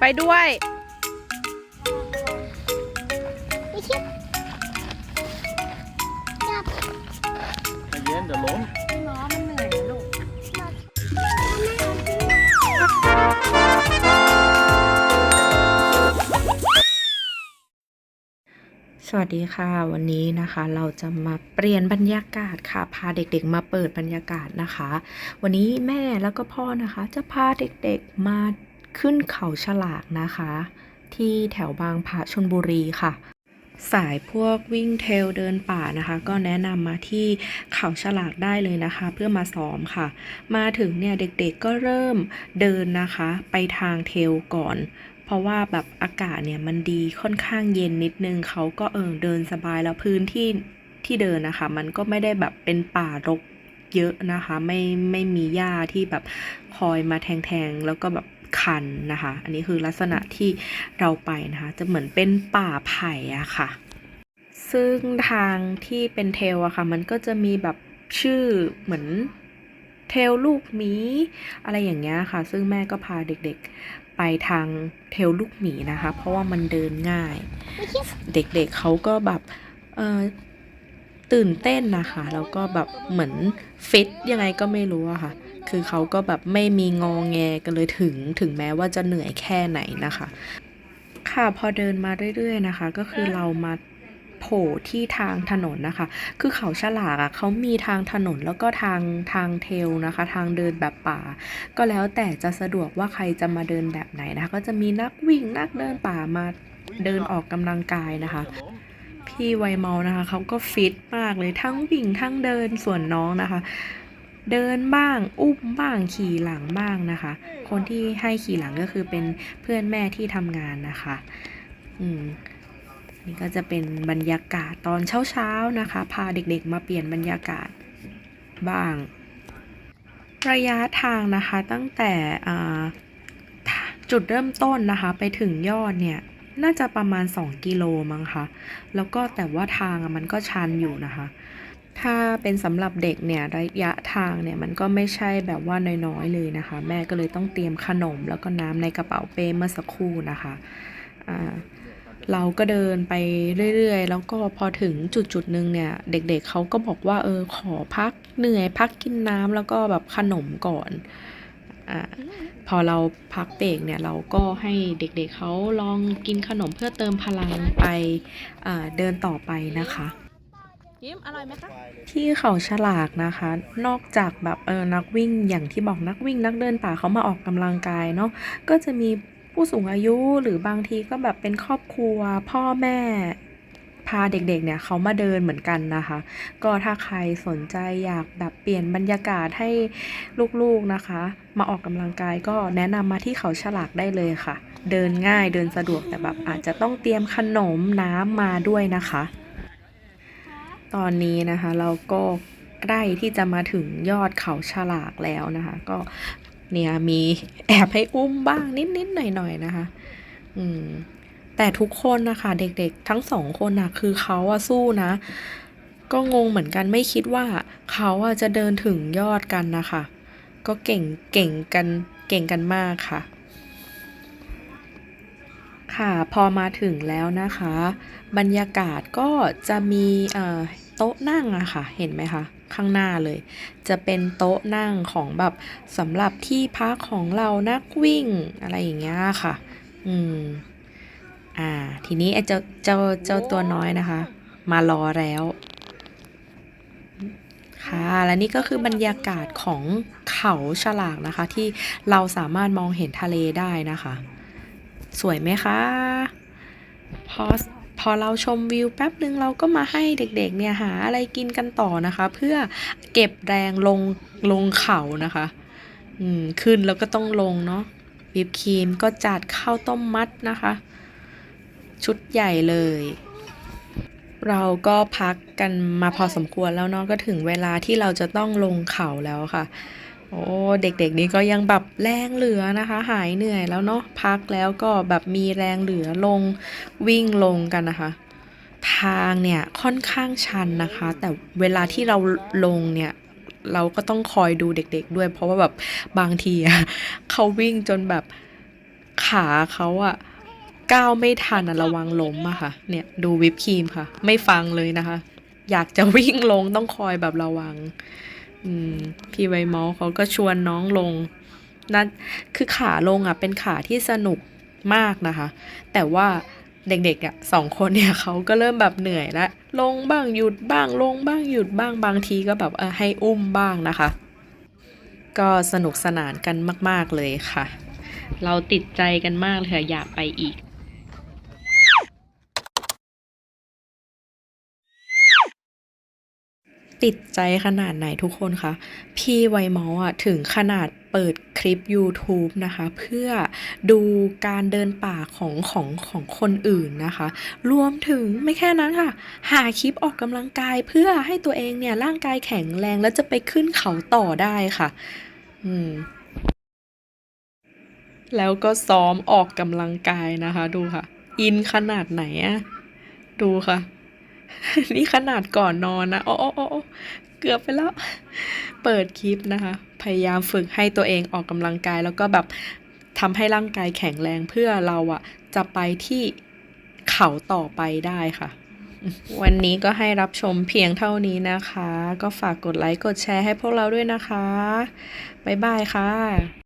ไปด้วยไม่ชิบจับใจเย็นเดี๋ยวล้มน้องมันเหนื่อยนะลูกสวัสดีค่ะ วันนี้นะคะเราจะมาเปลี่ยนบรรยากาศค่ะ พาเด็กๆมาเปิดบรรยากาศนะคะ วันนี้แม่แล้วก็พ่อนะคะ จะพาเด็กๆมา ขึ้นเขาฉลากนะคะ ที่แถวบางพระชนบุรีค่ะ สายพวกวิ่งเทลเดินป่านะคะ ก็แนะนำมาที่เขาฉลากได้เลยนะคะ เพื่อมาซ้อมค่ะ มาถึงเนี่ยเด็กๆก็เริ่มเดินนะคะ ไปทางเทลก่อนเพราะว่าแบบอากาศเนี่ยมันดีค่อนข้างเย็นนิดนึงเขาก็เออเดินสบายแล้วพื้นที่ที่เดินนะคะ มันก็ไม่ได้แบบเป็นป่ารกเยอะนะคะ ไม่ไม่มีหญ้าที่แบบคอยมาแทงๆแล้วก็แบบ คันนะคะ อันนี้คือลักษณะที่เราไปนะคะ จะเหมือนเป็นป่าไผ่อะค่ะ ซึ่งทางที่เป็นเทลอะค่ะ มันก็จะมีแบบชื่อเหมือนเทลลูกหมีอะไรอย่างเงี้ยค่ะ ซึ่งแม่ก็พาเด็กๆไปทางเทลลูกหมีนะคะ เพราะว่ามันเดินง่าย เด็กๆเขาก็แบบเออตื่นเต้นนะคะ แล้วก็แบบเหมือนฟิตยังไงก็ไม่รู้อะค่ะ คือเขาก็แบบไม่มีงองแงกันเลยถึง ถึงแม้ว่าจะเหนื่อยแค่ไหนนะคะ ค่ะพอเดินมาเรื่อยๆนะคะ ก็คือเรามาโผล่ที่ทางถนนนะคะ คือเขาฉลากอะเขามีทางถนนแล้วก็ทางทางเทลนะคะ ทางเดินแบบป่า ก็แล้วแต่จะสะดวกว่าใครจะมาเดินแบบไหนนะคะ ก็จะมีนักวิ่งนักเดินป่ามาเดินออกกำลังกายนะคะพี่ไวเมานะคะเขาก็ฟิตมากเลยทั้งวิ่งทั้งเดินส่วนน้องนะคะ เดินบ้าง อุ้มบ้างขี่หลังบ้างนะคะ คนที่ให้ขี่หลังก็คือเป็นเพื่อนแม่ที่ทำงานนะคะ อืมนี่ก็จะเป็นบรรยากาศตอนเช้าๆนะคะ พาเด็กๆมาเปลี่ยนบรรยากาศบ้าง ระยะทางนะคะตั้งแต่จุดเริ่มต้นนะคะไปถึงยอดเนี่ยน่าจะประมาณ 2 กิโลมั้งคะแล้วก็แต่ว่าทางมันก็ชันอยู่นะคะ ถ้าเป็นสำหรับเด็กเนี่ยระยะทางเนี่ยมันก็ไม่ใช่แบบว่าน้อยๆเลยนะคะ แม่ก็เลยต้องเตรียมขนมแล้วก็น้ำในกระเป๋าเป้เมื่อสักครู่นะคะอ่าเราก็เดินไปเรื่อยๆ แล้วก็พอถึงจุดจุดๆหนึ่งเนี่ย เด็กๆเขาก็บอกว่าเออขอพักเหนื่อยพักกินน้ำแล้วก็แบบขนมก่อนอ่าพอเราพักเบรกเนี่ยเราก็ให้เด็กๆเขาลองกินขนมเพื่อเติมพลังไปเดินต่อไปนะคะ ยิ้มอร่อยไหมคะที่เขาฉลากนะคะ นอกจากแบบเออนักวิ่งอย่างที่บอกนักวิ่งนักเดินป่าเขามาออกกำลังกายเนาะก็จะมีผู้สูงอายุหรือบางทีก็แบบเป็นครอบครัว พ่อแม่พาเด็กๆ เนี่ยเขามาเดินเหมือนกันนะคะ ก็ถ้าใครสนใจอยากแบบเปลี่ยนบรรยากาศให้ลูกๆนะคะ มาออกกำลังกายก็แนะนำมาที่เขาฉลากได้เลยค่ะ เดินง่ายเดินสะดวกแต่แบบอาจจะต้องเตรียมขนมน้ำมาด้วยนะคะ ตอนนี้นะคะเราก็ใกล้ที่จะมาถึงยอดเขาฉลากแล้วนะคะ ก็เนี่ยมีแอบให้อุ้มบ้างนิดๆหน่อยๆนะคะ อืมแต่ทุกคนนะคะเด็กๆ ทั้งสองคนนะคือเขาอะสู้นะ ก็งงเหมือนกันไม่คิดว่าเขาอะจะเดินถึงยอดกันนะคะ ก็เก่งเก่งกันเก่งกันมากค่ะ ค่ะ พอมาถึงแล้วนะคะ บรรยากาศก็จะมีโต๊ะนั่งอะค่ะ เห็นไหมคะ ข้างหน้าเลย จะเป็นโต๊ะนั่งของแบบสำหรับที่พักของเรานักวิ่งอะไรอย่างเงี้ยค่ะ อืม อ่า ทีนี้ไอ้เจ้าเจ้าเจ้าตัวน้อยนะคะ มารอแล้วค่ะ และนี่ก็คือบรรยากาศของเขาฉลากนะคะ ที่เราสามารถมองเห็นทะเลได้นะคะ สวยไหมคะ พอพอเราชมวิวแป๊บหนึ่งเราก็มาให้เด็กๆเนี่ยหาอะไรกินกันต่อนะคะ เพื่อเก็บแรงลงลงเขานะคะ อืมขึ้นแล้วก็ต้องลงเนาะวิปครีมก็จัดข้าวต้มมัดนะคะ ชุดใหญ่เลย เราก็พักกันมาพอสมควรแล้วเนาะก็ถึงเวลาที่เราจะต้องลงเขาแล้วค่ะ โอ้เด็กๆนี่ก็ยังแบบแรงเหลือนะคะ หายเหนื่อยแล้วเนาะพักแล้วก็แบบมีแรงเหลือลงวิ่งลงกันนะคะ ทางเนี่ยค่อนข้างชันนะคะ แต่เวลาที่เราลงเนี่ยเราก็ต้องคอยดูเด็กๆด้วย เพราะว่าแบบบางทีอะเขาวิ่งจนแบบขาเขาอะก้าวไม่ทันอะระวังล้มอะค่ะ เนี่ยดูวิปครีมค่ะ ไม่ฟังเลยนะคะ อยากจะวิ่งลงต้องคอยแบบระวัง พี่ไวเมาส์เขาก็ชวนน้องลงนั่นคือขาลงอะเป็นขาที่สนุกมากนะคะ แต่ว่าเด็กๆอะสองคนเนี่ยเขาก็เริ่มแบบเหนื่อยแล้วลงบ้างหยุดบ้างลงบ้างหยุดบ้างบางทีก็แบบเออให้อุ้มบ้างนะคะ ก็สนุกสนานกันมาก ๆเลยค่ะ เราติดใจกันมากเลยอยากไปอีก ติดใจขนาดไหนทุกคนคะ พี่ไวมอะถึงขนาดเปิดคลิป YouTube นะคะ เพื่อดูการเดินป่าของของของคนอื่นนะคะ รวมถึงไม่แค่นั้นค่ะ หาคลิปออกกำลังกายเพื่อให้ตัวเองเนี่ย ร่างกายแข็งแรงแล้วจะไปขึ้นเขาต่อได้ค่ะ อืมแล้วก็ซ้อมออกกำลังกายนะคะ ดูค่ะ อินขนาดไหนอะดูค่ะ นี่ขนาดก่อนนอนนะโอ้โอ้โอ้โอ้เกือบไปแล้ว เปิดคลิปนะคะ พยายามฝึกให้ตัวเองออกกำลังกาย แล้วก็แบบทำให้ร่างกายแข็งแรงเพื่อเราอะจะไปที่เขาต่อไปได้ค่ะ วันนี้ก็ให้รับชมเพียงเท่านี้นะคะ ก็ฝากกดไลค์กดแชร์ให้พวกเราด้วยนะคะ บ๊ายบายค่ะ